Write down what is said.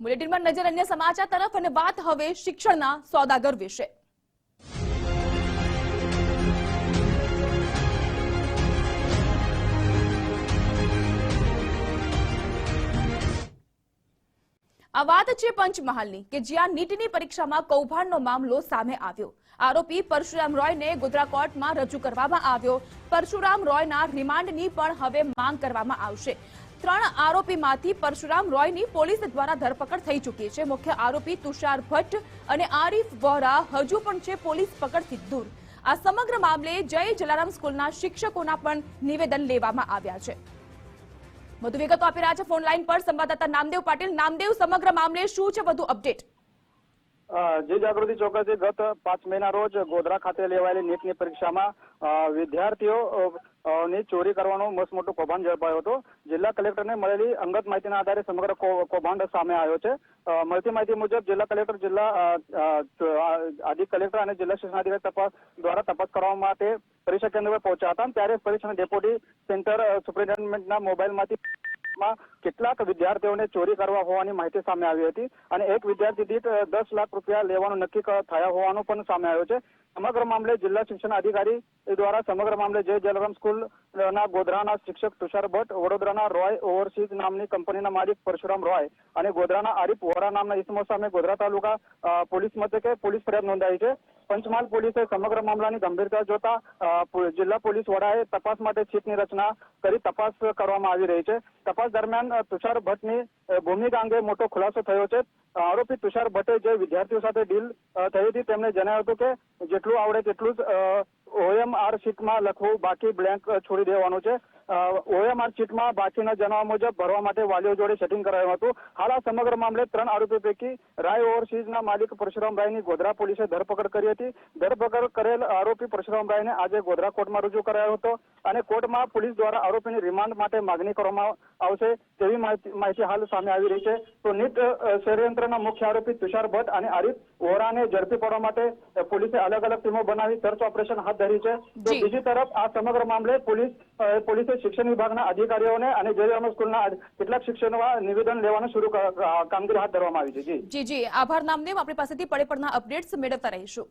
બુલેટિનમાં નજર અન્ય સમાચાર તરફ અને વાત હવે શિક્ષણના સોદાગર વિશે. આ વાત છે પંચમહાલની કે જ્યાં નીટની પરીક્ષામાં કૌભાંડનો મામલો સામે આવ્યો. આરોપી પરશુરામ રોયને ગોધરા કોર્ટમાં રજૂ કરવામાં આવ્યો. પરશુરામ રોયના રિમાન્ડની પણ હવે માંગ કરવામાં આવશે. ત્રણ આરોપીમાંથી પરશુરામ રોયની પોલીસ દ્વારા ધરપકડ થઈ ચૂકી છે. મુખ્ય આરોપી તુષાર ભટ્ટ અને આરીફ વોરા હજુ પણ છે પોલીસ પકડથી દૂર. આ સમગ્ર મામલે જય જલારામ સ્કૂલના શિક્ષકોના પણ નિવેદન લેવામાં આવ્યા છે. વધુ વિગતો આપી રહ્યા છે ફોન લાઈન પર. સંવાદદાતા નામદેવ પાટીલ, નામદેવ, સમગ્ર મામલે શું છે? વધુ અપડેટ. જે જાગૃતિ ચોક્કસ ગત પાંચ મહિના રોજ ગોધરા ખાતે લેવાયેલી નીટની પરીક્ષામાં વિદ્યાર્થીઓ ની ચોરી કરવાનો મસ્ત મોટો કૌભાંડ ઝડપાયો હતો. જિલ્લા કલેક્ટરને મળેલી અંગત માહિતીના આધારે સમગ્ર કૌભાંડ સામે આવ્યો છે. મળતી માહિતી મુજબ જિલ્લા કલેક્ટર, જિલ્લા અધિક કલેક્ટર અને જિલ્લા શિક્ષણાધિકારી તપાસ દ્વારા તપાસ કરવા માટે પરીક્ષા કેન્દ્ર પર પહોંચ્યા હતા ત્યારે પરીક્ષાના ડેપ્યુટી સેન્ટર સુપ્રિન્ટેન્ડન્ટના મોબાઈલમાંથી માં કેટલાક વિદ્યાર્થીઓને ચોરી કરવા હોવાની માહિતી સામે આવી હતી અને એક વિદ્યાર્થી દીઠ દસ લાખ રૂપિયા લેવાનું નક્કી થયા હોવાનું પણ સામે આવ્યું છે. સમગ્ર મામલે જિલ્લા શિક્ષણ અધિકારી દ્વારા સમગ્ર મામલે જય જલારામ સ્કૂલ ના ગોધરાના શિક્ષક તુષાર ભટ્ટ, વડોદરાના રોય ઓવરસીઝ નામની કંપનીના માલિક પરશુરામ રોય અને ગોધરાના આરીફ વોરા નામના ઇસમો સામે ગોધરા તાલુકા પોલીસ મથકે પોલીસ ફરિયાદ નોંધાઈ છે. પંચમહાલ પોલીસે સમગ્ર મામલાની ગંભીરતા જોતા જિલ્લા પોલીસ વડાએ તપાસ માટે સીટની રચના કરી તપાસ કરવામાં આવી રહી છે. તપાસ દરમિયાન તુષાર ભટ્ટની ભૂમિકા અંગે મોટો ખુલાસો થયો છે. આરોપી તુષાર ભટ્ટે જે વિદ્યાર્થીઓ સાથે ડીલ થઈ હતી, તેમણે જણાવ્યું હતું કે, જેટલું આવડે તેટલું જ ઓએમઆર શીટમાં લખવું બાકી બ્લેન્ક છોડી દેવાનું છે. ઓએમઆર શીટમાં બાકીના જણાવવા મુજબ ભરવા માટે વાલીઓ જોડે સેટિંગ કરાયું હતું. હાલ આ સમગ્ર મામલે ત્રણ આરોપી પૈકી રાય ઓવરસીઝના માલિક પરશુરામભાઈની ગોધરા પોલીસે ધરપકડ કરી હતી. ધરપકડ કરેલ આરોપી પરશુરામભાઈને આજે ગોધરા કોર્ટમાં રજૂ કરાયો હતો અને કોર્ટમાં પોલીસ દ્વારા આરોપીની રિમાન્ડ માટે માગણી કરવામાં આવશે તેવી માહિતી હાલ સામે આવી રહી છે. તો નીટ ષડયંત્રના મુખ્ય આરોપી તુષાર ભટ્ટ અને આરિફ વોરાને ઝડપી પાડવા માટે પોલીસે અલગ અલગ ટીમો બનાવી સર્ચ ઓપરેશન હાથ ધરી છે. તો બીજી તરફ આ સમગ્ર મામલે પોલીસ પોલીસે શિક્ષણ વિભાગના અધિકારીઓને અને જયરામ સ્કૂલના કેટલાક શિક્ષકો નિવેદન લેવાનું શરૂ કામગીરી હાથ ધરવામાં આવી છે. જી. જી આભાર નામદેવ આપણી પાસેથી પડે પડના અપડેટ્સ મેળવતા રહીશું.